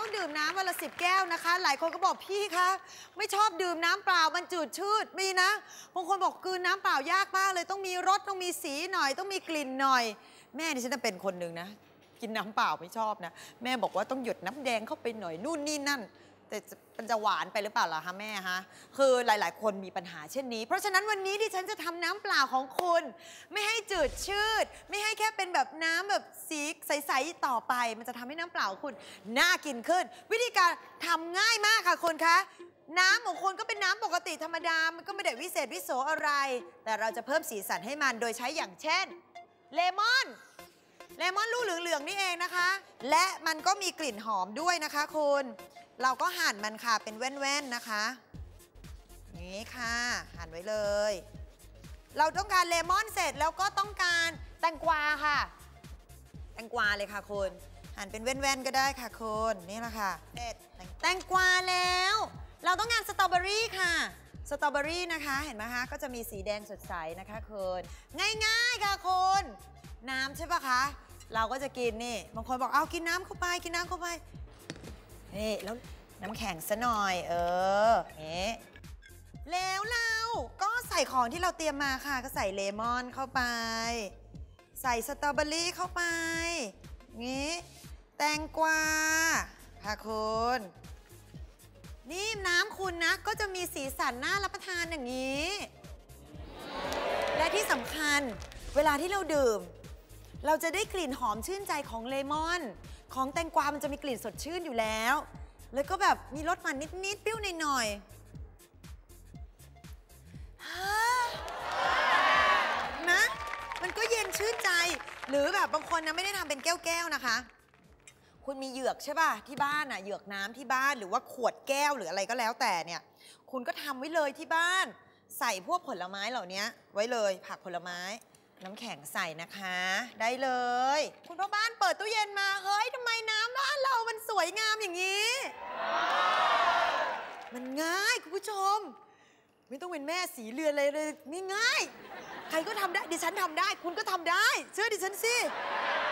ต้องดื่มน้ำวันละสิบแก้วนะคะ หลายคนก็บอกพี่คะไม่ชอบดื่มน้ำเปล่ามันจืดชืดมีนะบางคนบอกกลืนน้ำเปล่ายากมากเลยต้องมีรสต้องมีสีหน่อย ต้องมีกลิ่นหน่อย แม่ดิฉันนะเป็นคนหนึ่งนะ กินน้ำเปล่าไม่ชอบนะ แม่บอกว่าต้องหยดน้ำแดงเข้าไปหน่อยนู่นนี่นั่น แต่จะมันจะหวานไปหรือเปล่าล่ะคะแม่ฮะคือหลาย ๆ คนมีปัญหาเช่นนี้ เพราะฉะนั้นวันนี้ดิฉันจะทำน้ำเปล่าของคุณ ไม่ให้จืดชืด ไม่ให้แค่เป็นแบบน้ำแบบสีใส ๆ ต่อไป มันจะทำให้น้ำเปล่าของคุณน่ากินขึ้น วิธีการทำง่ายมากค่ะคุณคะน้ำของคุณก็เป็นน้ำปกติธรรมดา มันก็ไม่ได้วิเศษวิโสอะไร แต่เราจะเพิ่มสีสันให้มันโดยใช้อย่างเช่น เลมอน เลมอนลูกเหลืองๆนี่เองนะคะ และมันก็มีกลิ่นหอมด้วยนะคะคุณ เราก็หั่นมันค่ะเป็นแว่นๆนะคะนี่ค่ะหั่นไว้เลย เราต้องการเลมอนเสร็จแล้วก็ต้องการแตงกวาค่ะ แตงกวาเลยค่ะคุณหั่นเป็นแว่นๆก็ได้ค่ะคุณนี่แหละค่ะเด็ดแตงกวาแล้ว เราต้องการสตรอเบอรี่ค่ะสตรอเบอรี่นะคะเห็นไหมคะก็จะมีสีแดงสดใสนะคะคุณง่ายๆค่ะคุณน้ำใช่ปะคะ เราก็จะกินนี่บางคนบอกเอากินน้ำเข้าไปกินน้ำเข้าไป นี่แล้วน้ำแข็งซะหน่อย เออเอ๊ะแล้วเราก็ใส่ของที่เราเตรียมมาค่ะ ก็ใส่เลมอนเข้าไป ใส่สตรอเบอรี่เข้าไป งี้ แตงกวาค่ะคุณนี่น้ำคุณนะ ก็จะมีสีสันน่ารับประทานอย่างนี้ และที่สำคัญเวลาที่เราดื่ม เราจะได้กลิ่นหอมชื่นใจของเลมอน ของแตงกวามันจะมีกลิ่นสดชื่นอยู่แล้ว แล้วก็แบบมีรสมันนิดๆเปรี้ยวหน่อยๆฮะนะ มันก็เย็นชื่นใจ หรือแบบบางคนนะไม่ได้ทำเป็นแก้วๆนะคะ คุณมีเหยือกใช่ป่ะ ที่บ้านอะเหยือกน้ำที่บ้านหรือว่าขวดแก้วหรืออะไรก็แล้วแต่เนี่ย คุณก็ทำไว้เลยที่บ้าน ใส่พวกผลไม้เหล่านี้ไว้เลยผักผลไม้ น้ำแข็งใส่นะคะ ได้เลย คุณพ่อบ้านเปิดตู้เย็นมา เฮ้ยทำไมน้ำบ้านเรามันสวยงามอย่างนี้ มันง่ายคุณผู้ชม ไม่ต้องเป็นแม่สีเรือนเลยเลยง่าย ใครก็ทำได้ดิฉันทำได้ คุณก็ทำได้ เชื่อดิฉันสิ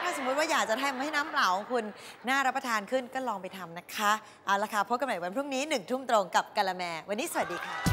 ถ้าสมมติว่าอยากจะทำให้น้ำเปล่าของคุณน่ารับประทานขึ้นก็ลองไปทำนะคะเอาละค่ะพบกันใหม่วันพรุ่งนี้หนึ่งทุ่มตรงกับกะละแม วันนี้สวัสดีค่ะ